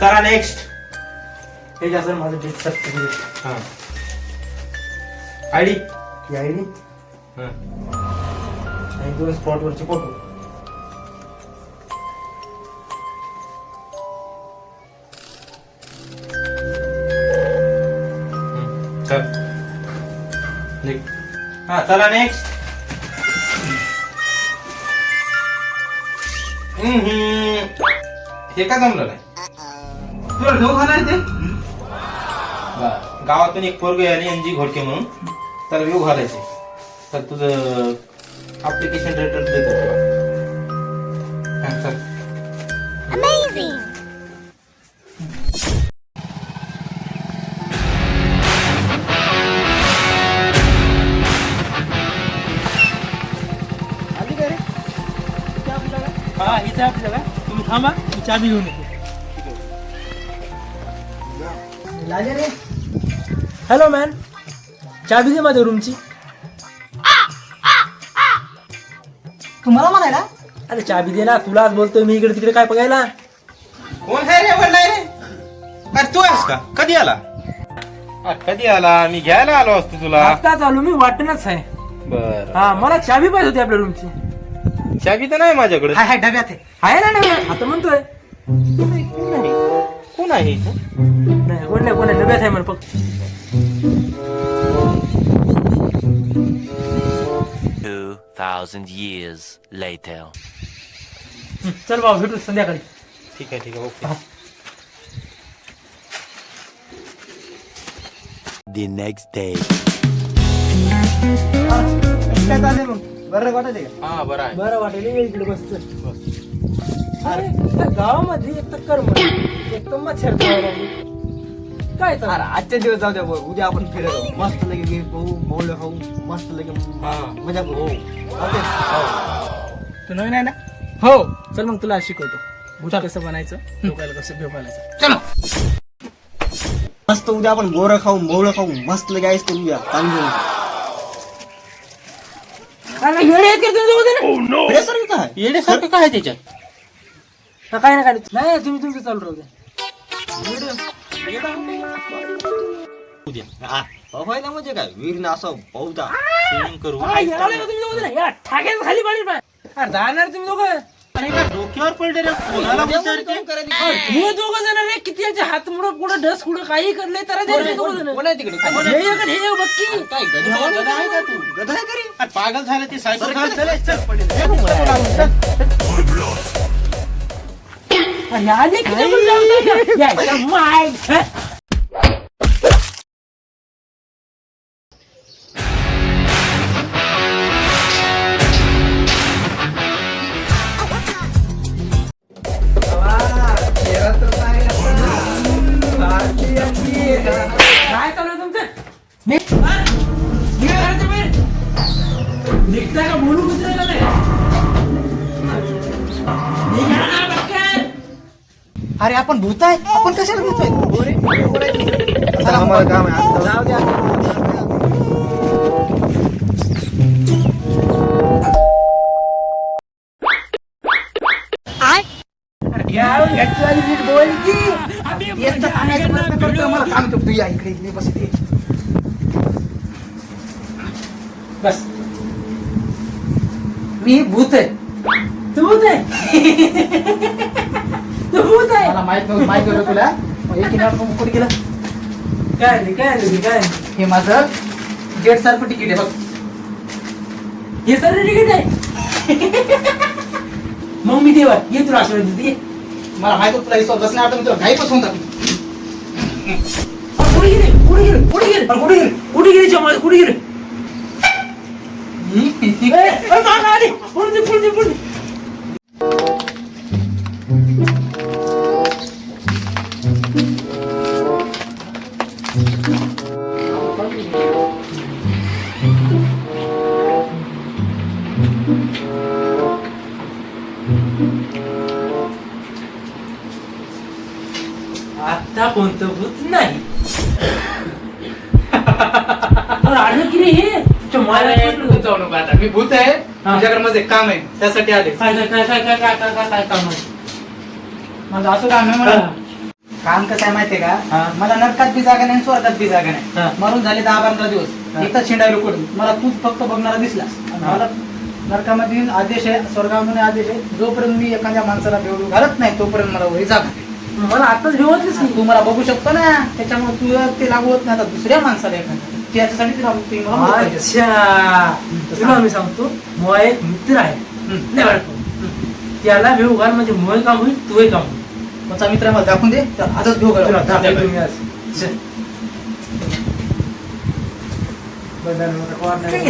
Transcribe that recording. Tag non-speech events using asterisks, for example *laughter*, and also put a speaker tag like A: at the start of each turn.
A: चला नेक्स्ट
B: हे असं माझं डेट सर्टिफिकेट
A: हा. आयडी
B: ही आय डी आणि दोन स्पॉटवरचे फोटो
A: चल. निघ. हा चला नेक्स्ट हे का जमलं नाही?
B: तुला ढोक खाणार ते
A: बरं. गावातून एक पोरग आली एनजी घोडके म्हणून. त्याला व्यू घालायचे तर तुझं अप्लिकेशन रिटर्न देतो तुला. हा,
B: हा इथे आपल्याला. तुम्ही थांबा मी चाबी घेऊन येतो. लागे रे. हॅलो मॅन चाबी दे माझ्या रूमची
C: तुम्हाला म्हणायला?
B: अरे चाबी दे ना तुलाच बोलतोय मी इकडे तिकडे काय बघायला.
A: कोण आहे रे वडलाय रे? अरे तू आहेस का? कधी आला? अरे, कधी आला? मी घ्यायला आलो असतो तुला.
B: आता चालू मी वाटणच आहे.
A: बर.
B: हा मला चाबी पाहिजे होती आपल्या रूमची
A: चाबी तर नाही माझ्याकडे.
C: हाय हाय डब्यात आहे.
B: आहे ना नाही आता म्हणतोय? नाही कोण नाही कोण नाही डब्यात आहे म्हण फक्त
D: 2,000 years later.
B: हं, चल भाऊ भेटू संध्याकाळी
A: ठीक आहे ठीक आहे ओके.
D: The next day.
C: काय चाललंय मग बरं वाटत आहे का
A: हा बरं आहे
B: बरं वाटेल ये इकडे बसत अरे त्या गावामध्ये एक तर कर्म एक तर मच्छर. काय तर?
C: अरे आजच्या दिवस जाऊ द्या. उद्या आपण जाऊ. मस्त लगे गेम पाहू मौल खाऊ. मस्त लगे
A: हा.
C: मजा करू. जाऊ दे.
B: तू नवीन आहे ना? हो. चल मग तुला आज शिकवतो. भूत कसं बनायचं? लोकायला कसं घालायचं
C: मस्त उद्या आपण गोरं खाऊ मौल खाऊ. मस्त लगे आईस करूया
B: अरे येडे आहेत का तुम्ही दोघं जण?
C: हे सर काय?
A: येण्यासारखं काय आहे त्याच्यात?
B: हा, काय ना काय नाही. नाही तुम्ही तुमचं चालू राहू द्या.
A: उद्या.
C: हा, व्हायला म्हणजे काय? वीर असं पाहुता
A: स्विमिंग करू.
B: ठाक्यात खाली पाणी पाय अरे जाणार तुम्ही दोघं.
A: डोक्यावर पडले रे. कोणाला विचारते
B: हे दोघं जण रे किती यांचे हात मुडं पुढं ढस पुढं काही करले तर दोघं जण.
C: कोण आहे तिकडे?
B: हे एक आणि हे एक बघ की.
A: काय गधा गधा आहे का तू?
C: गधा आहे का रे?
A: अरे पागल झालं ते सायकल
C: चल,
A: खाली
C: चल,
A: चल
C: चल,
B: काय चालू तुमचं निघता का बोलू
C: अरे आपण भूत आहे? आपण कशाला भूत काम आहे जाऊ द्या.
B: बोल की.
C: सांगायचा प्रयत्न मला थांब तू या इकडे इकडे बस
B: बस. मी भूत आहे तू भूत आहे. तू भूत आहे?
C: मला माहीत नव्हतं माहीत होतं तुला. मग एक किनार कुठे गेलं?
B: काय नाही काय नाही काय? नाही.
C: हे माझं गेट सारखं तिकीट आहे बघ.
B: हे सर्व तिकीट आहे. मग मी देवा ये तुला आशीर्वाद देते ये.
C: मला माहीत होतं तुला विश्वास बसण्या वाटत तुला घाई पासून
B: अरे कुठे गेले? कुठे गेले? कुठे गेले? अरे कुठे गेले? कुठे गेले जमाल? कुठे गेले? ए, अरे मागं आली. पळून दे, पळून दे, पळून दे. आता कोणतं भूत नाही. *laughs* अरे आलं की रे हे? पटलं.
E: जाऊ नको आता. मी भूत आहे.
B: हा.
E: तुझ्याकडे माझं एक काम आहे. त्यासाठी आले.
B: काय काय काय काय काय काय काय काय काम आहे? माझं असं काम आहे मला.
C: काम कसं आहे माहितीये
B: हा.
C: का मला नरकात बी जागा नाही आणि स्वर्गात बी जागा
B: हा.
C: नाही मरून झाले दहा पंधरा
B: हा.
C: दिवस इथं शिंडायला कुठून मला तूच फक्त बघणारा दिसलास. आणि
B: हा.
C: मला नरकामध्ये आदेश आहे स्वर्गामध्ये आदेश आहे. जोपर्यंत मी एखाद्या माणसाला बेवडू घालत नाही तोपर्यंत मला वही जागा नाही.
B: मला आताच भेवतलीच मी
C: तू मला बघू शकतो ना त्याच्यामुळे तुला ते लागू होत नाही आता दुसऱ्या माणसाला एखाद्या त्याच्यासाठी तुला ते मला बघू पाहिजे.
B: अच्छा तुला मी सांगतो मोहा एक मित्र आहे
C: हम्म.
B: लय वाटतो त्याला घाल म्हणजे मोह काम होईल तुही काम होईल
C: कोणचा मित्र मला दाखवून दे तर आजच घेऊ
B: तुला
C: घालू.
B: दाखवतो मी आज. चल. बदल मला कोण नाही.